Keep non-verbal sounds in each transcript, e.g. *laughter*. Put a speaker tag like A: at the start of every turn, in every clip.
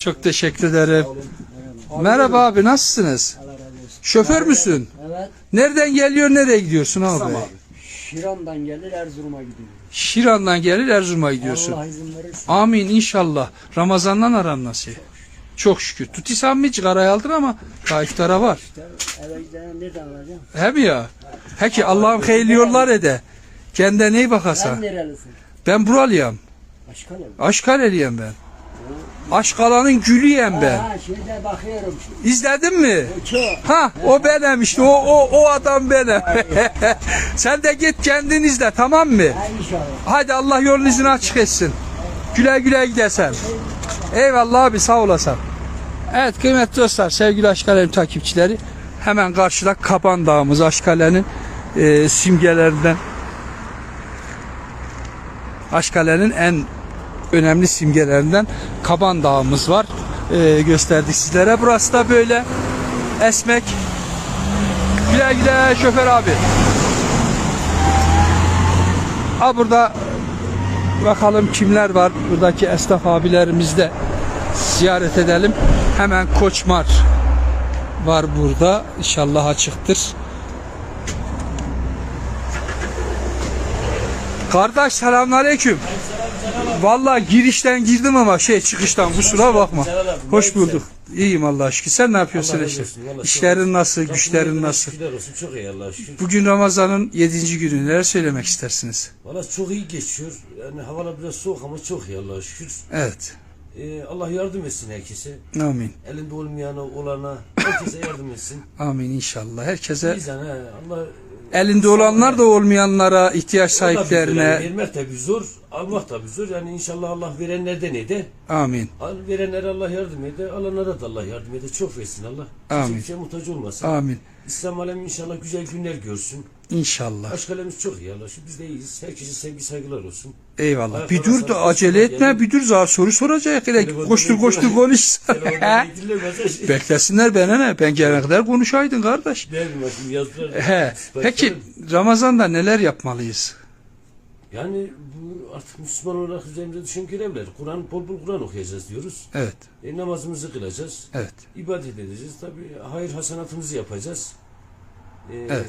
A: Çok teşekkür ederim. Merhaba abi nasılsınız? Şoför müsün?
B: Evet.
A: Nereden geliyor nereye gidiyorsun abi?
B: Şiran'dan gelir Erzurum'a gidiyor.
A: Şiran'dan gelir Erzurum'a gidiyorsun.
B: Allah izin verirse.
A: Amin inşallah. Ramazan'dan aran nasıl? Çok şükür. Tutisam hiç karaya aldın ama daha iftara var.
B: Eve gidene nereden alacağım?
A: He mi ya? Peki Allah'ım hayırlı yollar ede. Kendine iyi bak
B: Sen nerelisin?
A: Ben buralıyım.
B: Başka ne?
A: Aşkaleliyim ben. Aşkalanın gülüyem ben.
B: Ha şimdi bakıyorum şimdi.
A: İzledin mi?
B: Çok.
A: Ha o benim işte o o o adam benim. *laughs* Sen de git kendin izle tamam mı?
B: Ha inşallah.
A: Hadi Allah yolun izini açık etsin. Güle güle gidesen. Eyvallah abi sağ olasın. Evet kıymetli dostlar sevgili Aşkale'nin takipçileri hemen karşıda Kaban Dağımız Aşkale'nin e, simgelerinden Aşkale'nin en önemli simgelerinden Kaban Dağımız var. E, gösterdik sizlere. Burası da böyle esmek. Güle güle şoför abi. Ha burada bakalım kimler var. Buradaki esnaf abilerimizi de ziyaret edelim. Hemen Koçmar var burada. İnşallah açıktır. Kardeş selamünaleyküm. Vallahi girişten girdim ama şey çıkıştan kusura bakma. Hoş bulduk. İyiyim Allah'a şükür. Sen ne yapıyorsun
C: Allah
A: işte? İşlerin nasıl, güçlerin nasıl?
C: çok iyi Allah'a şükür.
A: Bugün Ramazan'ın 7. günü. Neler söylemek istersiniz?
C: Valla çok iyi geçiyor. Yani havalar biraz soğuk ama çok iyi Allah'a şükür.
A: Evet.
C: Ee, Allah yardım etsin herkese.
A: Amin.
C: Elinde olmayana, olana, herkese yardım etsin.
A: Amin inşallah. Herkese
C: Biz yani he, Allah
A: elinde olanlar da olmayanlara, ihtiyaç sahiplerine
C: vermek tabi zor, almak tabi zor. Yani inşallah Allah verenlerden eder.
A: amin.
C: Al- Verenlere Allah yardım eder, alanlara da Allah yardım eder. Çok versin Allah.
A: Amin.
C: kimseye muhtaç olmasın.
A: Amin.
C: İslam alemi inşallah güzel günler görsün.
A: İnşallah.
C: Aşk alemimiz çok iyi. Şu biz de iyiyiz. Herkese sevgi saygılar olsun.
A: Eyvallah.
C: Ayakta
A: Bir dur da acele etme.
C: gelin.
A: Bir dur zar soru soracak. Hele
C: Telefonda
A: koştur koştur konuş. *laughs* Beklesinler bana ne? Ben gelene kadar konuşaydın kardeş.
C: Bileyim şimdi yazdılar.
A: He. Peki. Ramazan'da neler yapmalıyız?
C: Yani bu artık Müslüman olarak üzerimize düşen görevler. Kur'an bol bol Kur'an okuyacağız diyoruz.
A: Evet.
C: E, namazımızı kılacağız.
A: Evet.
C: ibadet edeceğiz. Tabi hayır hasenatımızı yapacağız. E,
A: Evet.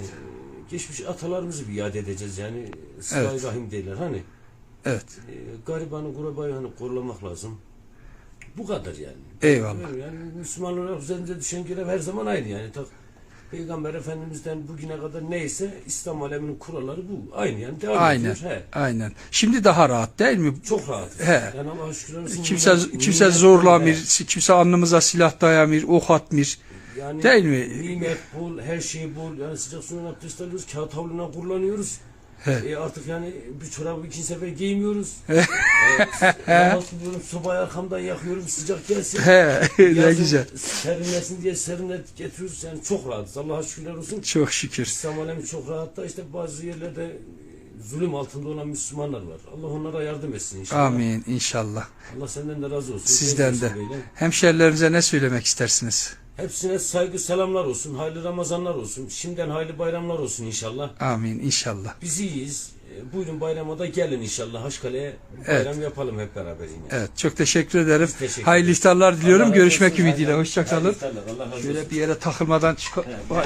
C: Geçmiş atalarımızı bir yad edeceğiz yani. Sıla-i
A: Evet.
C: rahim derler hani.
A: Evet.
C: E, garibanı kurabayı hani korulamak lazım. Bu kadar yani.
A: Eyvallah.
C: Yani Müslüman olarak üzerimize düşen görev her zaman aynı yani. Tak, Peygamber Efendimiz'den bugüne kadar neyse İslam aleminin kuralları bu. Aynı yani devam
A: Aynen.
C: ediyor. He.
A: Aynen. Şimdi daha rahat değil mi?
C: Çok rahat.
A: He.
C: Yani Allah'a şükürler olsun.
A: Kimse kimse
C: he.
A: kimse alnımıza silah dayamır, ok atmır.
C: Yani
A: Değil mi?
C: Nimet bol, her şey bol. Yani sıcak suyun abdest alıyoruz, kağıt havluna kullanıyoruz.
A: He.
C: E artık yani bir çorabı ikinci sefer giymiyoruz. e, namaz kılıyorum, sobayı arkamdan yakıyorum, sıcak gelsin.
A: He, *laughs* ne
C: Yazın
A: güzel.
C: Serinlesin diye serinlet getiriyoruz. Yani çok rahatız. Allah'a şükürler olsun.
A: Çok şükür.
C: İslam alemi çok rahat da işte bazı yerlerde zulüm altında olan Müslümanlar var. Allah onlara yardım etsin inşallah.
A: Amin inşallah.
C: Allah senden de razı olsun.
A: Sizden de. Hemşerilerimize ne söylemek istersiniz?
C: Hepsine saygı selamlar olsun. Hayırlı Ramazanlar olsun. Şimdiden hayırlı bayramlar olsun inşallah.
A: Amin inşallah.
C: Biz iyiyiz. E, Buyurun bayrama da gelin inşallah. Haşkale'ye
A: Evet.
C: bayram yapalım hep beraber yine.
A: Evet çok teşekkür ederim.
C: Biz teşekkür
A: Hayırlı iftarlar diliyorum.
C: Allah
A: Görüşmek
C: olsun.
A: ümidiyle. Hoşçakalın. Şöyle bir yere takılmadan çık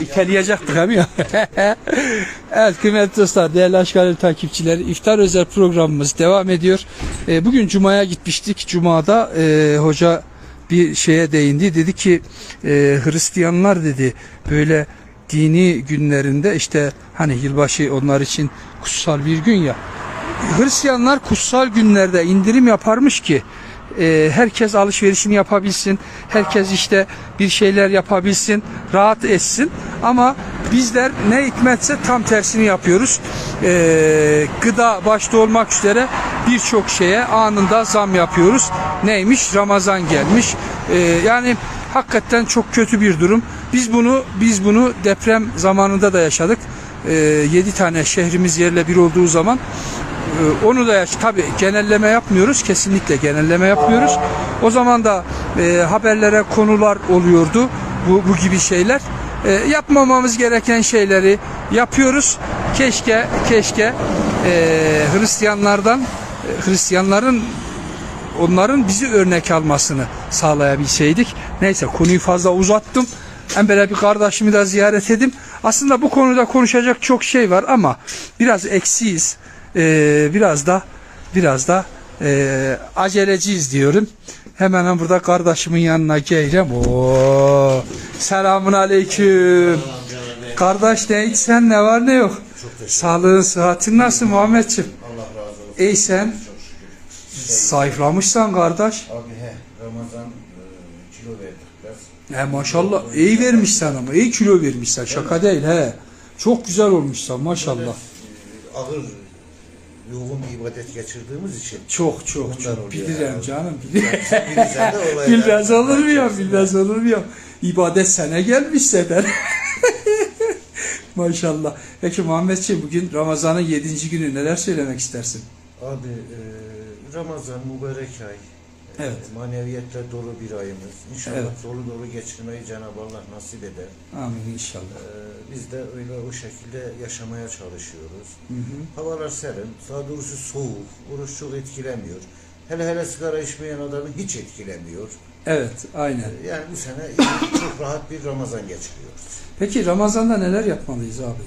A: iteleyecektik hem ya. evet kıymetli dostlar, değerli aşkalerim takipçileri iftar özel programımız devam ediyor. Ee, bugün Cuma'ya gitmiştik. Cuma'da e, hoca bir şeye değindi. Dedi ki e, Hristiyanlar dedi böyle dini günlerinde işte hani yılbaşı onlar için kutsal bir gün ya. Hristiyanlar kutsal günlerde indirim yaparmış ki e, herkes alışverişini yapabilsin, herkes işte bir şeyler yapabilsin, rahat etsin. Ama bizler ne hikmetse tam tersini yapıyoruz. E, gıda başta olmak üzere birçok şeye anında zam yapıyoruz. Neymiş? Ramazan gelmiş. E, yani hakikaten çok kötü bir durum. Biz bunu biz bunu deprem zamanında da yaşadık. E, 7 tane şehrimiz yerle bir olduğu zaman ee, onu da yaş tabi genelleme yapmıyoruz kesinlikle genelleme yapmıyoruz. O zaman da e, haberlere konular oluyordu bu, bu gibi şeyler. E, yapmamamız gereken şeyleri yapıyoruz. Keşke keşke e, Hristiyanlardan e, Hristiyanların onların bizi örnek almasını sağlayabilseydik. Neyse konuyu fazla uzattım. Ben böyle bir kardeşimi de ziyaret edeyim. Aslında bu konuda konuşacak çok şey var ama biraz eksiyiz. Ee, biraz da biraz da e, aceleciyiz diyorum. Hemen burada kardeşimin yanına geleceğim. Oo, selamun aleyküm. Kardeş ne içsen ne var ne yok. Sağlığın sıhhatin nasıl Muhammedciğim?
D: Allah razı olsun.
A: İyi sen Zayıflamışsan kardeş.
D: Abi he Ramazan e, kilo verdik biraz.
A: He maşallah iyi vermişsen ama iyi kilo vermişsen şaka değil he. Çok güzel olmuşsan maşallah.
D: E, ağır yoğun bir ibadet geçirdiğimiz için.
A: Çok çok çok bilirim
D: ya.
A: canım *laughs* Bilmez olur mu ya *laughs* bilmez olur mu ya. İbadet sene gelmiş zaten. *laughs* Maşallah. Peki Muhammedciğim bugün Ramazan'ın 7. günü neler söylemek istersin?
D: Abi e, Ramazan mübarek ay. E,
A: Evet.
D: Maneviyetle dolu bir ayımız. İnşallah
A: Evet.
D: dolu dolu geçirmeyi Cenab-ı Allah nasip eder.
A: Amin inşallah.
D: E, biz de öyle o şekilde yaşamaya çalışıyoruz.
A: Hı hı.
D: Havalar serin, daha doğrusu soğuk, oruç çok etkilemiyor. Hele hele sigara içmeyen adamı hiç etkilemiyor.
A: Evet aynen.
D: Yani bu sene *coughs* çok rahat bir Ramazan geçiriyoruz.
A: Peki Ramazan'da neler yapmalıyız abi?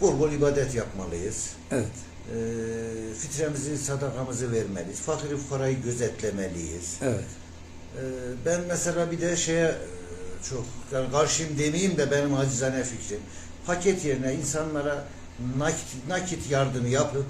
D: Bol bol ibadet yapmalıyız.
A: Evet.
D: Fitremizi, sadakamızı vermeliyiz. Fakiri fukarayı gözetlemeliyiz.
A: Evet.
D: Ee, ben mesela bir de şeye e, çok yani karşıyım demeyeyim de benim acizane fikrim. Paket yerine insanlara nakit, nakit yardımı yapıp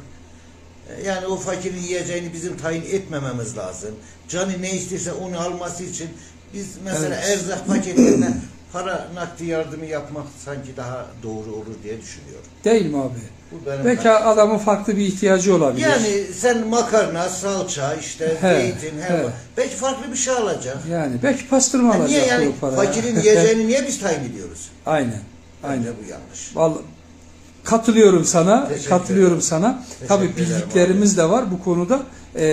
D: e, yani o fakirin yiyeceğini bizim tayin etmememiz lazım. Canı ne isterse onu alması için biz mesela
A: Evet.
D: erzak paketlerine *clears throat* para nakdi yardımı yapmak sanki daha doğru olur diye düşünüyorum.
A: Değil mi abi?
D: Bu benim
A: Belki adamın farklı bir ihtiyacı olabilir.
D: yani sen makarna, salça, işte
A: He,
D: zeytin,
A: he.
D: helva. Belki farklı bir şey alacak.
A: Yani belki pastırma
D: Ya
A: alacak
D: niye yani
A: bu paraya.
D: fakirin *laughs* yiyeceğini niye biz tayin ediyoruz?
A: Aynen. Aynen.
D: Bence bu yanlış.
A: Vallahi katılıyorum sana.
D: Teşekkür
A: katılıyorum
D: ederim.
A: sana.
D: Teşekkür
A: Tabii
D: ederim
A: bildiklerimiz de var bu konuda. Ee,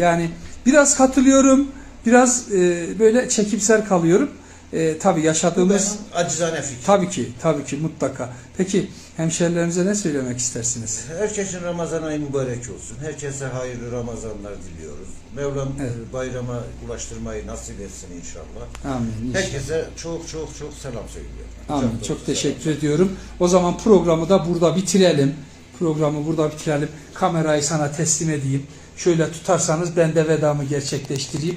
A: yani biraz katılıyorum. Biraz e, böyle çekimser kalıyorum. Ee, tabii
D: Bu
A: yaşadığımız
D: benim acizane fikrim.
A: tabii ki tabii ki mutlaka. Peki hemşerilerimize ne söylemek istersiniz?
D: Herkesin Ramazan ayı mübarek olsun. Herkese hayırlı Ramazanlar diliyoruz. Mevlam
A: Evet.
D: e, bayrama ulaştırmayı nasip etsin inşallah.
A: Amin.
D: Herkese çok çok çok selam söylüyorum.
A: Amin. Çok
D: dolusu
A: teşekkür ediyorum. O zaman programı da burada bitirelim. Programı burada bitirelim. Kamerayı sana teslim edeyim. Şöyle tutarsanız ben de vedamı gerçekleştireyim.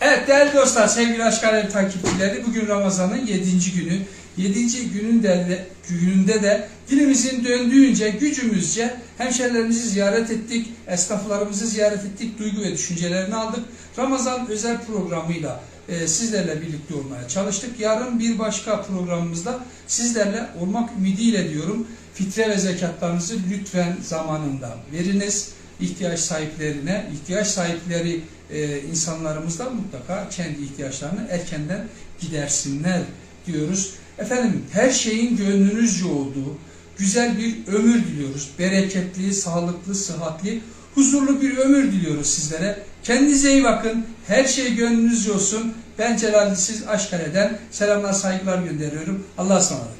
A: Evet değerli dostlar, sevgili Aşk takipçileri bugün Ramazan'ın 7. günü. 7. gününde de, gününde de dilimizin döndüğünce, gücümüzce hemşerilerimizi ziyaret ettik, esnaflarımızı ziyaret ettik, duygu ve düşüncelerini aldık. Ramazan özel programıyla e, sizlerle birlikte olmaya çalıştık. Yarın bir başka programımızda sizlerle olmak ümidiyle diyorum. Fitre ve zekatlarınızı lütfen zamanında veriniz ihtiyaç sahiplerine, ihtiyaç sahipleri e, insanlarımız da mutlaka kendi ihtiyaçlarını erkenden gidersinler diyoruz. Efendim her şeyin gönlünüzce olduğu güzel bir ömür diliyoruz. Bereketli, sağlıklı, sıhhatli, huzurlu bir ömür diliyoruz sizlere. Kendinize iyi bakın. Her şey gönlünüzce olsun. Ben Celal siz Aşkale'den selamlar, saygılar gönderiyorum. Allah'a ısmarladık.